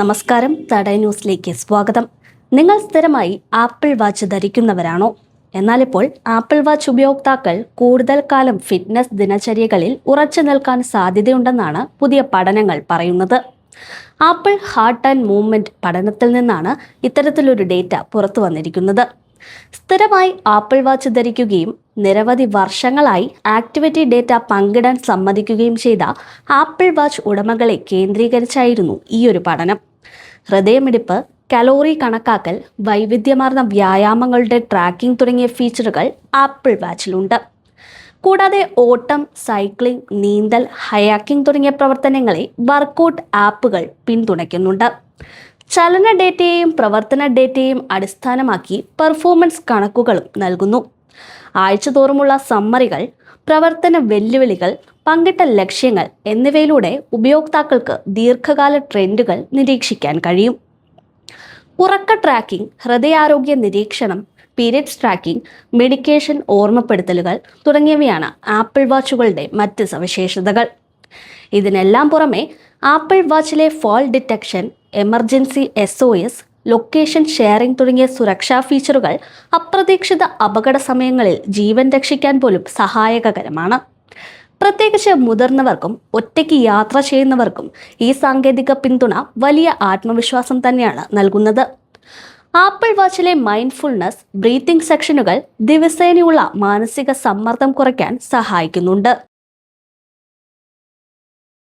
നമസ്കാരം. തടയ ന്യൂസിലേക്ക് സ്വാഗതം. നിങ്ങൾ സ്ഥിരമായി ആപ്പിൾ വാച്ച് ധരിക്കുന്നവരാണോ? എന്നാൽ ഇപ്പോൾ ആപ്പിൾ വാച്ച് ഉപയോക്താക്കൾ കൂടുതൽ കാലം ഫിറ്റ്നസ് ദിനചര്യകളിൽ ഉറച്ചു നിൽക്കാൻ സാധ്യതയുണ്ടെന്നാണ് പുതിയ പഠനങ്ങൾ പറയുന്നത്. ആപ്പിൾ ഹാർട്ട് ആൻഡ് മൂവ്മെന്റ് പഠനത്തിൽ നിന്നാണ് ഇത്തരത്തിലൊരു ഡേറ്റ പുറത്തു വന്നിരിക്കുന്നത്. സ്ഥിരമായി ആപ്പിൾ വാച്ച് ധരിക്കുകയും നിരവധി വർഷങ്ങളായി ആക്ടിവിറ്റി ഡേറ്റ പങ്കിടാൻ സമ്മതിക്കുകയും ചെയ്ത ആപ്പിൾ വാച്ച് ഉടമകളെ കേന്ദ്രീകരിച്ചായിരുന്നു ഈ ഒരു പഠനം. ഹൃദയമിടിപ്പ് കലോറി കണക്കാക്കൽ വൈവിധ്യമാർന്ന വ്യായാമങ്ങളുടെ ട്രാക്കിംഗ് തുടങ്ങിയ ഫീച്ചറുകൾ ആപ്പിൾ വാച്ചിലുണ്ട്. കൂടാതെ ഓട്ടം സൈക്ലിംഗ് നീന്തൽ ഹയാക്കിംഗ് തുടങ്ങിയ പ്രവർത്തനങ്ങളെ വർക്കൗട്ട് ആപ്പുകൾ പിന്തുണയ്ക്കുന്നുണ്ട്. ചലന ഡേറ്റയെയും പ്രവർത്തന ഡേറ്റയെയും അടിസ്ഥാനമാക്കി പെർഫോമൻസ് കണക്കുകളും നൽകുന്നു. ആഴ്ചതോറുമുള്ള സമ്മറികൾ പ്രവർത്തന വെല്ലുവിളികൾ പങ്കിട്ട ലക്ഷ്യങ്ങൾ എന്നിവയിലൂടെ ഉപയോക്താക്കൾക്ക് ദീർഘകാല ട്രെൻഡുകൾ നിരീക്ഷിക്കാൻ കഴിയും. ഉറക്ക ട്രാക്കിംഗ് ഹൃദയാരോഗ്യ നിരീക്ഷണം പീരിയഡ്സ് ട്രാക്കിംഗ് മെഡിക്കേഷൻ ഓർമ്മപ്പെടുത്തലുകൾ തുടങ്ങിയവയാണ് ആപ്പിൾ വാച്ചുകളുടെ മറ്റ് സവിശേഷതകൾ. ഇതിനെല്ലാം പുറമെ Apple വാച്ചിലെ fall detection emergency S O S location sharing തുടങ്ങിയ സുരക്ഷാ ഫീച്ചറുകൾ അപ്രതീക്ഷിത അപകട സമയങ്ങളിൽ ജീവൻ രക്ഷിക്കാൻ പോലും സഹായകരമാണ്. പ്രത്യേകിച്ച് മുതിർന്നവർക്കും ഒറ്റയ്ക്ക് യാത്ര ചെയ്യുന്നവർക്കും ഈ സാങ്കേതിക പിന്തുണ വലിയ ആത്മവിശ്വാസം തന്നെയാണ് നൽകുന്നത്. ആപ്പിൾ വാച്ചിലെ മൈൻഡ്ഫുൾനെസ് ബ്രീത്തിംഗ് സെക്ഷനുകൾ ദിവസേനയുള്ള മാനസിക സമ്മർദ്ദം കുറയ്ക്കാൻ സഹായിക്കുന്നുണ്ട്.